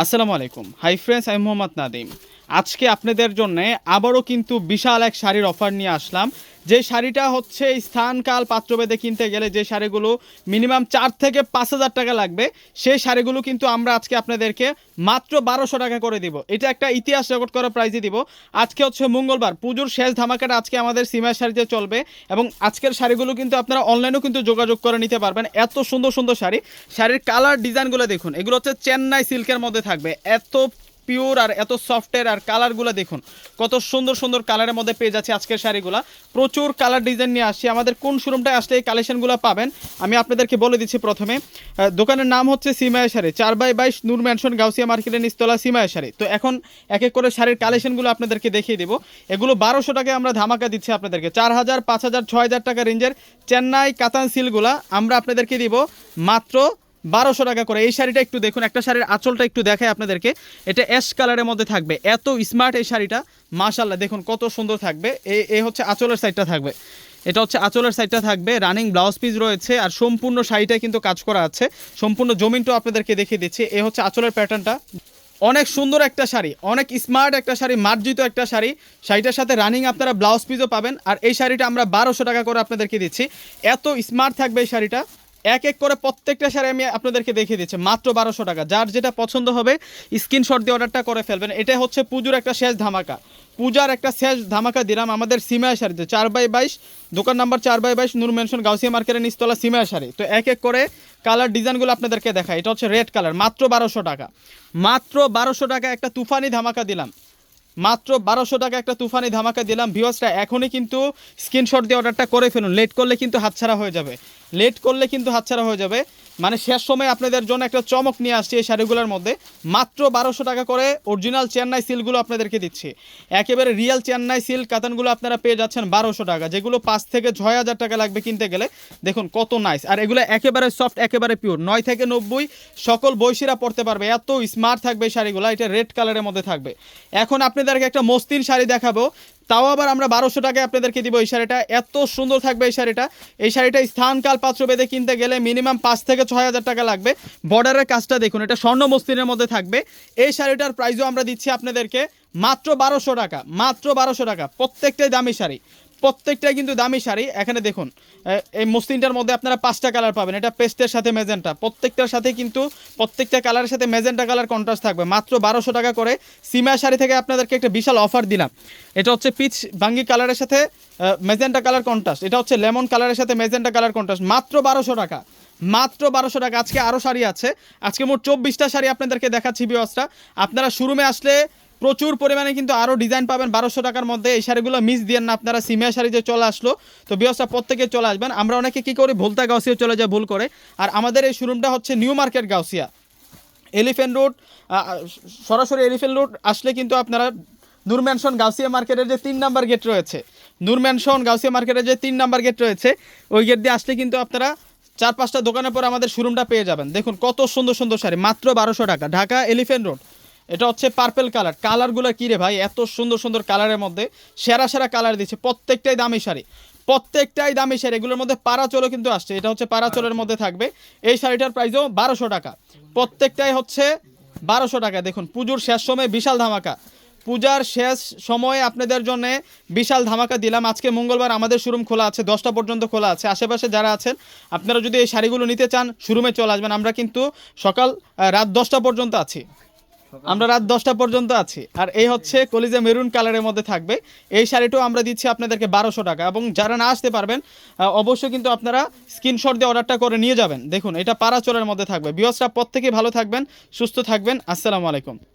আসসালামু আলাইকুম। Hi friends আমি মোহাম্মদ নাদিম আজকে আপনাদের জন্য আবারও কিন্তু বিশাল এক শাড়ির অফার নিয়ে আসলাম। যে শাড়িটা হচ্ছে স্থান স্থানকাল পাত্রভেদে কিনতে গেলে যে শাড়িগুলো মিনিমাম চার থেকে পাঁচ হাজার টাকা লাগবে, সেই শাড়িগুলো কিন্তু আমরা আজকে আপনাদেরকে মাত্র বারোশো টাকা করে দিব। এটা একটা ইতিহাস রেকর্ড করা প্রাইজে দিব। আজকে হচ্ছে মঙ্গলবার, পুজোর শেষ ধামাকাটা আজকে আমাদের সিমার শাড়িতে চলবে এবং আজকের শাড়িগুলো কিন্তু আপনারা অনলাইনেও কিন্তু যোগাযোগ করে নিতে পারবেন। এত সুন্দর সুন্দর শাড়ি। শাড়ির কালার ডিজাইনগুলো দেখুন, এগুলো হচ্ছে চেন্নাই সিল্কের মধ্যে থাকবে। এত পিওর আর এত সফটের আর কালারগুলো দেখুন। কত সুন্দর সুন্দর কালারের মধ্যে পেয়ে যাচ্ছে আজকের শাড়িগুলো। প্রচুর কালার ডিজাইন নিয়ে আসছি। আমাদের কোন শোরুমটায় আসলে এই কালেকশনগুলো পাবেন, আমি আপনাদেরকে বলে দিচ্ছি প্রথমে। দোকানের নাম হচ্ছে সিমায়া শাড়ি, চার বাই বাইশ নূর ম্যানশন, গাউসিয়া মার্কেটের নিস্তলা সিমায়া শাড়ি। তো এখন এক এক করে শাড়ির কালেকশনগুলো আপনাদেরকে দেখিয়ে দেবো। এগুলো বারোশো টাকায় আমরা ধামাকা দিচ্ছি আপনাদেরকে। চার হাজার, পাঁচ হাজার, ছয় হাজার টাকা রেঞ্জের চেন্নাই কাতান সিলগুলা আমরা আপনাদেরকে দিব মাত্র বারোশো টাকা করে। এই শাড়িটা একটু দেখুন, একটা শাড়ির আঁচলটা একটু দেখায় আপনাদেরকে। এটা অ্যাশ কালারের মধ্যে থাকবে। এত স্মার্ট এই শাড়িটা মাশাল্লাহ দেখুন কত সুন্দর থাকবে। এই এই হচ্ছে আঁচলের সাইডটা থাকবে। এটা হচ্ছে আঁচলের সাইডটা থাকবে রানিং ব্লাউজ পিস রয়েছে, আর সম্পূর্ণ শাড়িটায় কিন্তু কাজ করা আছে। সম্পূর্ণ জমিনটাও আপনাদেরকে দেখিয়ে দিচ্ছি। এ হচ্ছে আঁচলের প্যাটার্নটা অনেক সুন্দর একটা শাড়ি, অনেক স্মার্ট একটা শাড়ি, মার্জিত একটা শাড়ি। শাড়িটার সাথে রানিং আপনারা ব্লাউজ পিসও পাবেন। আর এই শাড়িটা আমরা বারোশো টাকা করে আপনাদেরকে দিচ্ছি। এত স্মার্ট থাকবে এই শাড়িটা। এক এক করে প্রত্যেকটা শাড়ি আমি আপনাদেরকে দেখিয়ে দিচ্ছি। মাত্র বারোশো টাকা। যার যেটা পছন্দ হবে স্ক্রিনশট দিয়ে অর্ডারটা করে ফেলবেন। এটা হচ্ছে পুজোর একটা শেষ ধামাকা। পূজার একটা শেষ ধামাকা দিলাম আমাদের সিমায়া শাড়িতে চার বাই বাইশ, দোকান নাম্বার চার বাই বাইশ, নূর মেনশন, গাউসিয়া মার্কেটের নিস্তলা সিমায়া শাড়ি। তো এক এক করে কালার ডিজাইনগুলো আপনাদেরকে দেখায় এটা হচ্ছে রেড কালার মাত্র বারোশো টাকা। মাত্র বারোশো টাকা একটা তুফানি ধামাকা দিলাম। মাত্র বারোশো টাকা একটা তুফানি ধামাকা দিলাম। ভিওসটা এখনই কিন্তু স্ক্রিনশট দিয়ে অর্ডারটা করে ফেলুন। লেট করলে কিন্তু হাতছাড়া হয়ে যাবে। লেট করলে কিন্তু হাতছাড়া হয়ে যাবে। মানে শেষ সময় আপনাদের জন্য একটা চমক নিয়ে আসছি এই শাড়িগুলোর মধ্যে। মাত্র বারোশো টাকা করে অরিজিনাল চেন্নাই সিলগুলো আপনাদেরকে দিচ্ছি। একেবারে রিয়েল চেন্নাই সিল্ক কাতানগুলো আপনারা পেয়ে যাচ্ছেন বারোশো টাকা, যেগুলো পাঁচ থেকে ছয় হাজার টাকা লাগবে কিনতে গেলে। দেখুন কত নাইস আর এগুলো একেবারে সফট একেবারে পিওর নয় থেকে নব্বই, সকল বয়সীরা পড়তে পারবে। এত স্মার্ট থাকবে এই শাড়িগুলো, এটা রেড কালারের মধ্যে থাকবে। এখন আপনাদেরকে একটা মস্তিন শাড়ি দেখাবো। তাও আবার আমরা বারোশো টাকায় আপনাদেরকে দিব এই শাড়িটা। এত সুন্দর থাকবে এই শাড়িটা। এই শাড়িটা স্থানকাল পাত্র বেঁধে কিনতে গেলে মিনিমাম পাঁচ থেকে ছয় হাজার টাকা লাগবে। বর্ডারের কাজটা দেখুন, এটা স্বর্ণ মস্তিনের মধ্যে থাকবে। এই শাড়িটার প্রাইসও আমরা দিচ্ছি আপনাদেরকে মাত্র বারোশো টাকা, মাত্র বারোশো টাকা, প্রত্যেকটাই দামি শাড়ি। প্রত্যেকটাই কিন্তু দামি শাড়ি। এখানে দেখুন এই মসলিনটার মধ্যে আপনারা পাঁচটা কালার পাবেন। এটা পেস্টের সাথে মেজেন্টা। প্রত্যেকটার সাথে কিন্তু প্রত্যেকটা কালারের সাথে মেজেন্টা কালার কন্ট্রাস্ট থাকবে। মাত্র বারোশো টাকা করে সিমা শাড়ি থেকে আপনাদেরকে একটা বিশাল অফার দিলাম। এটা হচ্ছে পিচ ভাঙ্গি কালারের সাথে মেজেন্টা কালার কন্ট্রাস্ট এটা হচ্ছে লেমন কালারের সাথে মেজেন্টা কালার কন্ট্রাস্ট মাত্র বারোশো টাকা। মাত্র বারোশো টাকা। আজকে আরও শাড়ি আছে। আজকে মোট চব্বিশটা শাড়ি আপনাদেরকে দেখাচ্ছি বিওয়াসটা আপনারা শোরুমে আসলে প্রচুর পরিমাণে কিন্তু আরও ডিজাইন পাবেন। বারোশো টাকার মধ্যে এই শাড়িগুলো মিস দিয়েন না আপনারা। সিমিয়া শাড়ি যে চলে আসলো। তো বিয়সটা প্রত্যেকে চলে আসবেন। আমরা অনেকে কী করি? ভুলতা গাউসিয়া চলে যায়, ভুল করে। আর আমাদের এই শোরুমটা হচ্ছে new market Gausia. Elephant road সরাসরি এলিফেন্ট রোড আসলে কিন্তু আপনারা নূর ম্যানশন গাউসিয়া মার্কেটের যে তিন নাম্বার গেট রয়েছে। নূর ম্যানশন গাউসিয়া মার্কেটের যে তিন নাম্বার গেট রয়েছে, ওই গেট দিয়ে আসলে কিন্তু আপনারা চার পাঁচটা দোকানের পর আমাদের শোরুমটা পেয়ে যাবেন। দেখুন কত সুন্দর সুন্দর শাড়ি। মাত্র বারোশো টাকা। ঢাকা এলিফেন্ট রোড এটা হচ্ছে পার্পেল কালার কালারগুলো কী রে ভাই? এত সুন্দর সুন্দর কালারের মধ্যে সেরা সেরা কালার দিচ্ছে। প্রত্যেকটাই দামি শাড়ি। প্রত্যেকটাই দামি শাড়ি। এগুলোর মধ্যে পারাচলও কিন্তু আসছে। এটা হচ্ছে পারাচলের মধ্যে থাকবে। এই শাড়িটার প্রাইসও বারোশো টাকা। প্রত্যেকটাই হচ্ছে বারোশো টাকা। দেখুন, পুজোর শেষ সময় বিশাল ধামাকা। পূজার শেষ সময়ে আপনাদের জন্য বিশাল ধামাকা দিলাম। আজকে মঙ্গলবার আমাদের শোরুম খোলা আছে। দশটা পর্যন্ত খোলা আছে। আশেপাশে যারা আছেন, আপনারা যদি এই শাড়িগুলো নিতে চান শোরুমে চলে আসবেন। আমরা কিন্তু সকাল রাত দশটা পর্যন্ত আছি। আমরা রাত দশটা পর্যন্ত আছি। আর এই হচ্ছে কলিজা মেরুন কালারের মধ্যে থাকবে। এই শাড়িটাও আমরা দিচ্ছি আপনাদেরকে বারোশো টাকা। এবং যারা না আসতে পারবেন অবশ্যই কিন্তু আপনারা স্ক্রিনশট দিয়ে অর্ডারটা করে নিয়ে যাবেন। দেখুন, এটা পারাচলের মধ্যে থাকবে। বৃহৎটা পর থেকে ভালো থাকবেন, সুস্থ থাকবেন। আসসালামু আলাইকুম।